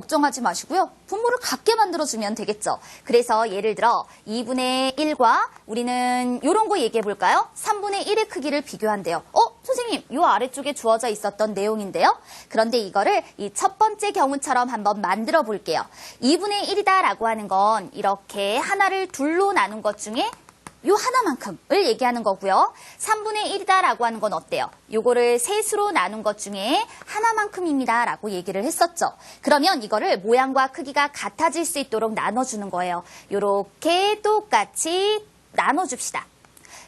걱정하지 마시고요. 분모를 같게 만들어주면 되겠죠. 그래서 예를 들어 2분의 1과 우리는 이런 거 얘기해 볼까요? 3분의 1의 크기를 비교한대요. 어? 선생님, 이 아래쪽에 주어져 있었던 내용인데요. 그런데 이거를 이 첫 번째 경우처럼 한번 만들어 볼게요. 2분의 1이다라고 하는 건 이렇게 하나를 둘로 나눈 것 중에 요 하나만큼을 얘기하는 거고요. 3분의 1이다라고 하는 건 어때요? 요거를 셋으로 나눈 것 중에 하나만큼입니다라고 얘기를 했었죠. 그러면 이거를 모양과 크기가 같아질 수 있도록 나눠주는 거예요. 요렇게 똑같이 나눠줍시다.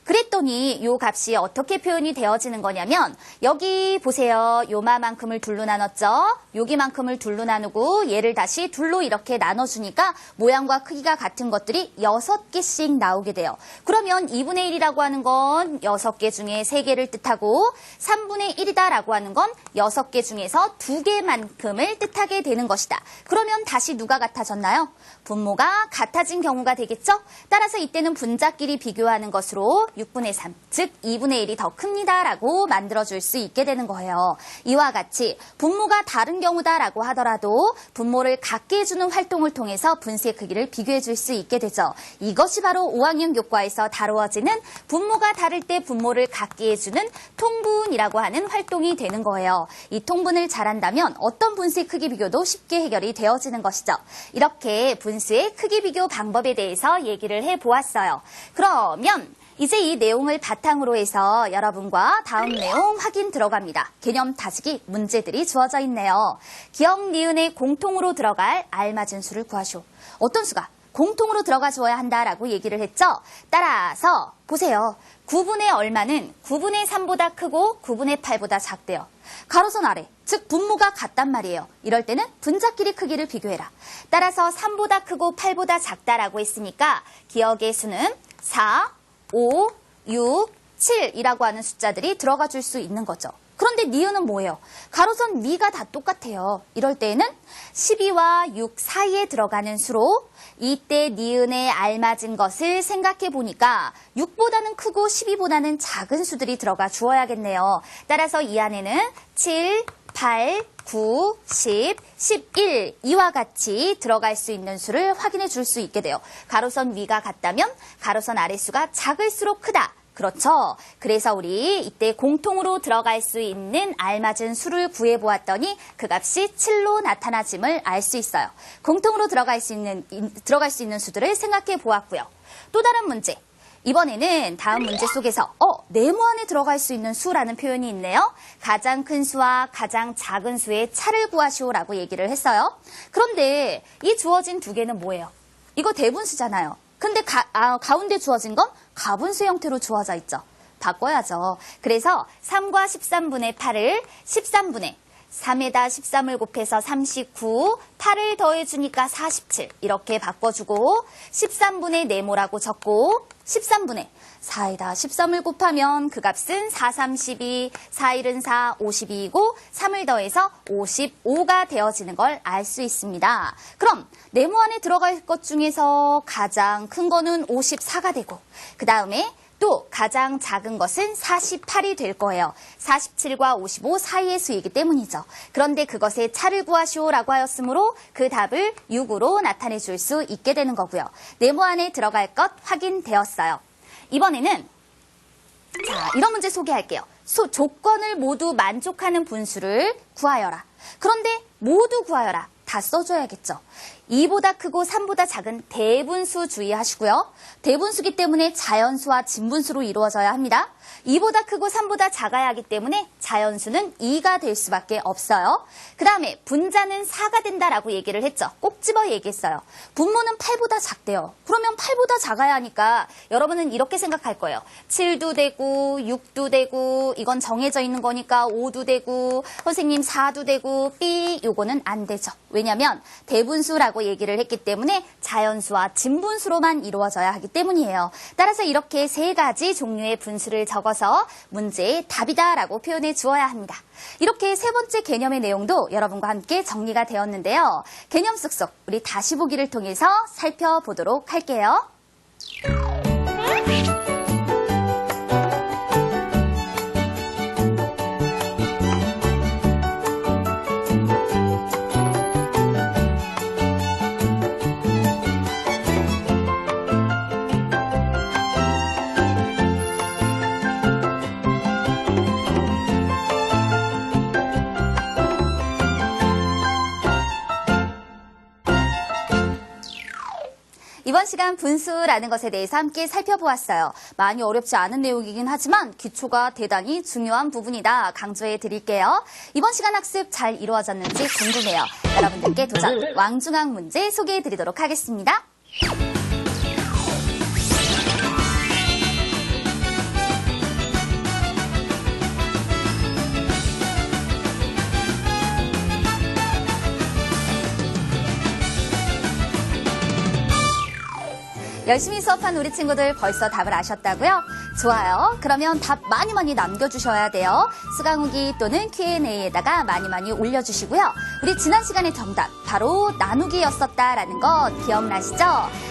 그랬더니 요 값이 어떻게 표현이 되어지는 거냐면 여기 보세요. 요마만큼을 둘로 나눴죠. 여기만큼을 둘로 나누고 얘를 다시 둘로 이렇게 나눠주니까 모양과 크기가 같은 것들이 여섯 개씩 나오게 돼요. 그러면 2분의 1이라고 하는 건 여섯 개 중에 세 개를 뜻하고 3분의 1이다라고 하는 건 여섯 개 중에서 두 개만큼을 뜻하게 되는 것이다. 그러면 다시 누가 같아졌나요? 분모가 같아진 경우가 되겠죠? 따라서 이때는 분자끼리 비교하는 것으로 6분의 3, 즉 2분의 1이 더 큽니다라고 만들어줄 수 있게 되는 거예요. 이와 같이 분모가 다른 경우다라고 하더라도 분모를 같게 해주는 활동을 통해서 분수의 크기를 비교해 줄 수 있게 되죠. 이것이 바로 5학년 교과에서 다루어지는 분모가 다를 때 분모를 같게 해주는 통분이라고 하는 활동이 되는 거예요. 이 통분을 잘한다면 어떤 분수의 크기 비교도 쉽게 해결이 되어지는 것이죠. 이렇게 분수의 크기 비교 방법에 대해서 얘기를 해보았어요. 그러면 이제 이 내용을 바탕으로 해서 여러분과 다음 내용 확인 들어갑니다. 개념 다지기 문제들이 주어져 있네요. 기억, 니은의 공통으로 들어갈 알맞은 수를 구하시오. 어떤 수가 공통으로 들어가 주어야 한다라고 얘기를 했죠. 따라서 보세요. 9분의 얼마는 9분의 3보다 크고 9분의 8보다 작대요. 가로선 아래, 즉 분모가 같단 말이에요. 이럴 때는 분자끼리 크기를 비교해라. 따라서 3보다 크고 8보다 작다라고 했으니까 기억의 수는 4, 5, 6, 7이라고 하는 숫자들이 들어가 줄 수 있는 거죠. 그런데 니은은 뭐예요? 가로선 위가 다 똑같아요. 이럴 때에는 12와 6 사이에 들어가는 수로 이때 니은에 알맞은 것을 생각해 보니까 6보다는 크고 12보다는 작은 수들이 들어가 주어야겠네요. 따라서 이 안에는 7, 8, 9, 10, 11 이와 같이 들어갈 수 있는 수를 확인해 줄 수 있게 돼요. 가로선 위가 같다면 가로선 아래수가 작을수록 크다. 그렇죠. 그래서 우리 이때 공통으로 들어갈 수 있는 알맞은 수를 구해 보았더니 그 값이 7로 나타나짐을 알 수 있어요. 공통으로 들어갈 수 있는 들어갈 수 있는 수들을 생각해 보았고요. 또 다른 문제. 이번에는 다음 문제 속에서 어, 네모 안에 들어갈 수 있는 수라는 표현이 있네요. 가장 큰 수와 가장 작은 수의 차를 구하시오라고 얘기를 했어요. 그런데 이 주어진 두 개는 뭐예요? 이거 대분수잖아요. 근데 가, 아, 가운데 주어진 건 가분수 형태로 주어져 있죠. 바꿔야죠. 그래서 3과 13분의 8을 13분의 3에다 13을 곱해서 39, 8을 더해주니까 47 이렇게 바꿔주고 13분의 네모라고 적고 13분의 4에다 13을 곱하면 그 값은 4, 32, 4, 1은 4, 52이고 3을 더해서 55가 되어지는 걸 알 수 있습니다. 그럼 네모 안에 들어갈 것 중에서 가장 큰 거는 54가 되고 그 다음에 또 가장 작은 것은 48이 될 거예요. 47과 55 사이의 수이기 때문이죠. 그런데 그것의 차를 구하시오라고 하였으므로 그 답을 6으로 나타내 줄 수 있게 되는 거고요. 네모 안에 들어갈 것 확인되었어요. 이번에는 자, 이런 문제 소개할게요. 소, 조건을 모두 만족하는 분수를 구하여라. 그런데 모두 구하여라. 다 써줘야겠죠. 2보다 크고 3보다 작은 대분수 주의하시고요. 대분수기 때문에 자연수와 진분수로 이루어져야 합니다. 2보다 크고 3보다 작아야 하기 때문에 자연수는 2가 될 수밖에 없어요. 그 다음에 분자는 4가 된다라고 얘기를 했죠. 꼭 집어 얘기했어요. 분모는 8보다 작대요. 그러면 8보다 작아야 하니까 여러분은 이렇게 생각할 거예요. 7도 되고 6도 되고 이건 정해져 있는 거니까 5도 되고 선생님 4도 되고 삐 요거는 안 되죠. 왜냐하면 대분수라고 얘기를 했기 때문에 자연수와 진분수로만 이루어져야 하기 때문이에요. 따라서 이렇게 세 가지 종류의 분수를 적어서 문제의 답이다라고 표현해 주어야 합니다. 이렇게 세 번째 개념의 내용도 여러분과 함께 정리가 되었는데요. 개념 쏙쏙 우리 다시 보기를 통해서 살펴보도록 할게요. 이번 시간 분수라는 것에 대해서 함께 살펴보았어요. 많이 어렵지 않은 내용이긴 하지만 기초가 대단히 중요한 부분이다 강조해 드릴게요. 이번 시간 학습 잘 이루어졌는지 궁금해요. 여러분들께 도전 왕중왕 문제 소개해 드리도록 하겠습니다. 열심히 수업한 우리 친구들 벌써 답을 아셨다고요? 좋아요. 그러면 답 많이 많이 남겨주셔야 돼요. 수강후기 또는 Q&A에다가 많이 많이 올려주시고요. 우리 지난 시간의 정답 바로 나누기였었다라는 것 기억나시죠?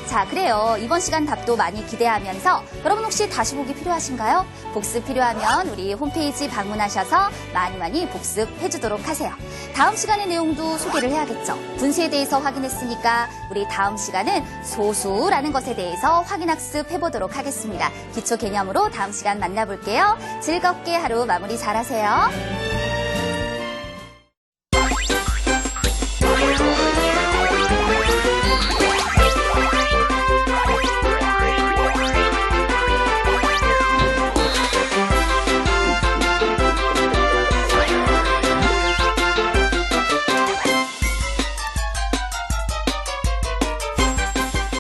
자, 그래요. 이번 시간 답도 많이 기대하면서 여러분 혹시 다시 보기 필요하신가요? 복습 필요하면 우리 홈페이지 방문하셔서 많이 많이 복습해주도록 하세요. 다음 시간의 내용도 소개를 해야겠죠. 분수에 대해서 확인했으니까 우리 다음 시간은 소수라는 것에 대해서 확인학습 해보도록 하겠습니다. 기초 개념으로 다음 시간 만나볼게요. 즐겁게 하루 마무리 잘하세요.